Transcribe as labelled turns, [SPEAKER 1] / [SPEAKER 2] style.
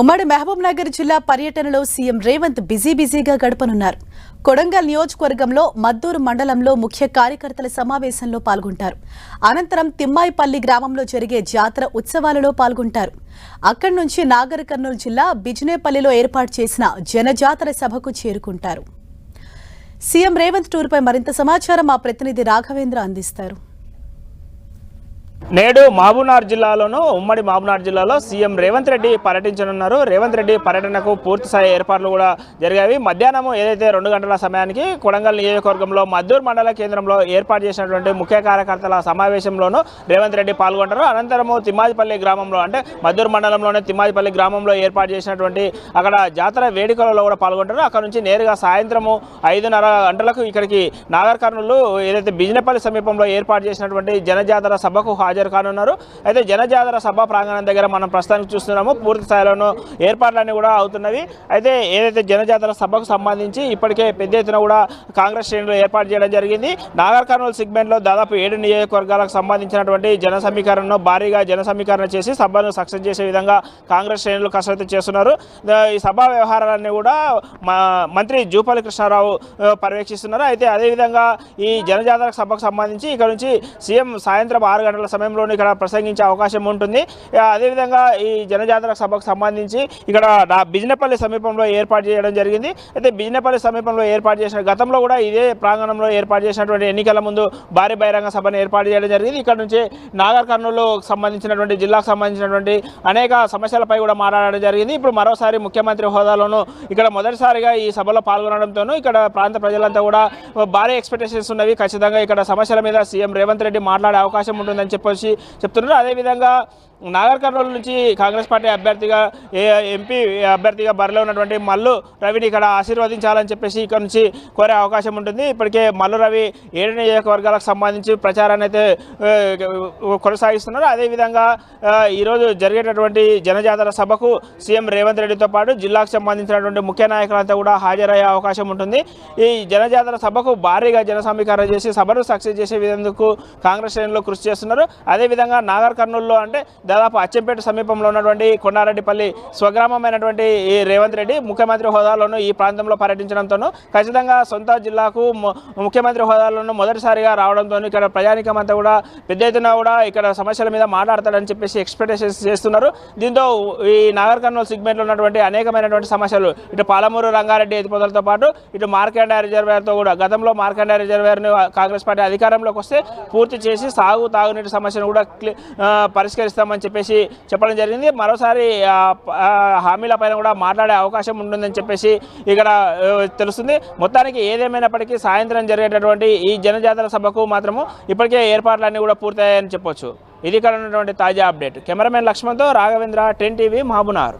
[SPEAKER 1] ఉమ్మడి మహబూబ్ నగర్ జిల్లా పర్యటనలో సీఎం రేవంత్ బిజీ బిజీగా గడపనున్నారు. కొడంగల్ నియోజకవర్గంలో మద్దూరు మండలంలో ముఖ్య కార్యకర్తల సమావేశంలో పాల్గొంటారు. అనంతరం తిమ్మాయిపల్లి గ్రామంలో జరిగే జాతర ఉత్సవాలలో పాల్గొంటారు. అక్కడి నుంచి నాగర్ కర్నూలు జిల్లా బిజినేపల్లిలో ఏర్పాటు చేసిన జనజాతర సభకు చేరుకుంటారు. సీఎం రేవంత్ టూర్పై మరింత సమాచారం మా ప్రతినిధి రాఘవేంద్ర అందిస్తారు.
[SPEAKER 2] నేడు మహబూబ్నగర్ జిల్లాలోను ఉమ్మడి మహబూబ్నగర్ జిల్లాలో సీఎం రేవంత్ రెడ్డి పర్యటించనున్నారు. రేవంత్ రెడ్డి పర్యటనకు పూర్తి స్థాయి ఏర్పాట్లు కూడా జరిగాయి. మధ్యాహ్నం ఏదైతే రెండు గంటల సమయానికి కొడంగల్ నియోజకవర్గంలో మద్దూరు మండల కేంద్రంలో ఏర్పాటు చేసినటువంటి ముఖ్య కార్యకర్తల సమావేశంలోనూ రేవంత్ రెడ్డి పాల్గొంటారు. అనంతరము తిమ్మాజిపల్లి గ్రామంలో అంటే మద్దూరు మండలంలోనే తిమ్మాజిపల్లి గ్రామంలో ఏర్పాటు చేసినటువంటి అక్కడ జాతర వేడుకలలో కూడా పాల్గొంటారు. అక్కడ నుంచి నేరుగా సాయంత్రము ఐదున్నర గంటలకు ఇక్కడికి నాగర్ కర్నూలు ఏదైతే బిజినపల్లి సమీపంలో ఏర్పాటు చేసినటువంటి జనజాతర సభకు హాజరు కానున్నారు. అయితే జనజాతర సభ ప్రాంగణం దగ్గర మనం ప్రస్తుతానికి చూస్తున్నాము. పూర్తి స్థాయిలోనూ ఏర్పాట్లన్నీ కూడా అవుతున్నవి. అయితే ఏదైతే జనజాతర సభకు సంబంధించి ఇప్పటికే పెద్ద ఎత్తున కూడా కాంగ్రెస్ శ్రేణులు ఏర్పాటు చేయడం జరిగింది. నాగర్ కర్నూలు సెగ్మెంట్లో దాదాపు ఏడు నియోజకవర్గాలకు సంబంధించినటువంటి జన సమీకరణను భారీగా జన సమీకరణ చేసి సభను సక్సెస్ చేసే విధంగా కాంగ్రెస్ శ్రేణులు కసరత్తు చేస్తున్నారు. ఈ సభా వ్యవహారాలన్నీ కూడా మా మంత్రి జూపల్లి కృష్ణారావు పర్యవేక్షిస్తున్నారు. అయితే అదేవిధంగా ఈ జనజాతర సభకు సంబంధించి ఇక్కడ నుంచి సీఎం సాయంత్రం ఆరు గంటల సమయంలోనే ఇక్కడ ప్రసంగించే అవకాశం ఉంటుంది. అదేవిధంగా ఈ జనజాతర సభకు సంబంధించి ఇక్కడ బిజినపల్లి సమీపంలో ఏర్పాటు చేయడం జరిగింది. అయితే బిజినపల్లి సమీపంలో ఏర్పాటు చేసిన గతంలో కూడా ఇదే ప్రాంగణంలో ఏర్పాటు చేసినటువంటి ఎన్నికల ముందు భారీ బహిరంగ సభను ఏర్పాటు చేయడం జరిగింది. ఇక్కడ నుంచి నాగర్ కర్నూలు సంబంధించినటువంటి జిల్లాకు సంబంధించినటువంటి అనేక సమస్యలపై కూడా మాట్లాడడం జరిగింది. ఇప్పుడు మరోసారి ముఖ్యమంత్రి హోదాలోనూ ఇక్కడ మొదటిసారిగా ఈ సభలో పాల్గొనడంతోనూ ఇక్కడ ప్రాంత ప్రజలంతా కూడా భారీ ఎక్స్పెక్టేషన్స్ ఉన్నవి. ఖచ్చితంగా ఇక్కడ సమస్యల మీద సీఎం రేవంత్ రెడ్డి మాట్లాడే అవకాశం ఉంటుందని చెప్పి చెప్పేసి చెప్తున్నారు. అదేవిధంగా నాగర్ కర్నూలు నుంచి కాంగ్రెస్ పార్టీ అభ్యర్థిగా ఏ ఎంపీ అభ్యర్థిగా బరిలో ఉన్నటువంటి మల్లు రవిని ఇక్కడ ఆశీర్వదించాలని చెప్పేసి ఇక్కడ నుంచి కోరే అవకాశం ఉంటుంది. ఇప్పటికే మల్లు రవి ఏడు నియోజకవర్గాలకు సంబంధించి ప్రచారాన్ని అయితే కొనసాగిస్తున్నారు. అదేవిధంగా ఈరోజు జరిగేటటువంటి జనజాతర సభకు సీఎం రేవంత్ రెడ్డితో పాటు జిల్లాకు సంబంధించినటువంటి ముఖ్య నాయకులంతా కూడా హాజరయ్యే అవకాశం ఉంటుంది. ఈ జనజాతర సభకు భారీగా జన సమీకరణ చేసి సభను సక్సెస్ చేసే విధంగా కాంగ్రెస్ శ్రేణులు కృషి చేస్తున్నారు. అదేవిధంగా నాగర్ కర్నూలులో అంటే దాదాపు అచ్చంపేట సమీపంలో ఉన్నటువంటి కొండారెడ్డిపల్లి స్వగ్రామమైనటువంటి ఈ రేవంత్ రెడ్డి ముఖ్యమంత్రి హోదాలోనూ ఈ ప్రాంతంలో పర్యటించడంతోనూ ఖచ్చితంగా సొంత జిల్లాకు ముఖ్యమంత్రి హోదాలోనూ మొదటిసారిగా రావడంతో ఇక్కడ ప్రజానికం అంతా కూడా పెద్ద ఎత్తున కూడా ఇక్కడ సమస్యల మీద మాట్లాడతాడని చెప్పేసి ఎక్స్పెక్టేషన్స్ చేస్తున్నారు. దీంతో ఈ నాగర్ కర్నూలు సిగ్మెంట్లో ఉన్నటువంటి అనేకమైనటువంటి సమస్యలు ఇటు పాలమూరు రంగారెడ్డి ఎత్తిపోతలతో పాటు ఇటు మార్కండ రిజర్వేర్తో కూడా గతంలో మార్కండ రిజర్వేర్ను కాంగ్రెస్ పార్టీ అధికారంలోకి వస్తే పూర్తి చేసి సాగు తాగునీటి సమస్యను కూడా క్లి- పరిష్కరిస్తామని చెప్పేసి చెప్పడం జరిగింది. మరోసారి హామీల పైన కూడా మాట్లాడే అవకాశం ఉంటుందని చెప్పేసి ఇక్కడ తెలుస్తుంది. మొత్తానికి ఏదేమైనప్పటికీ సాయంత్రం జరిగేటటువంటి ఈ జనజాతర సభకు మాత్రము ఇప్పటికే ఏర్పాట్లన్నీ కూడా పూర్తయ్యాయని చెప్పొచ్చు. ఇది ఇక్కడ ఉన్నటువంటి తాజా అప్డేట్. కెమెరామెన్ లక్ష్మణ్తో రాఘవేంద్ర టెన్ టీవీ మహబూనార్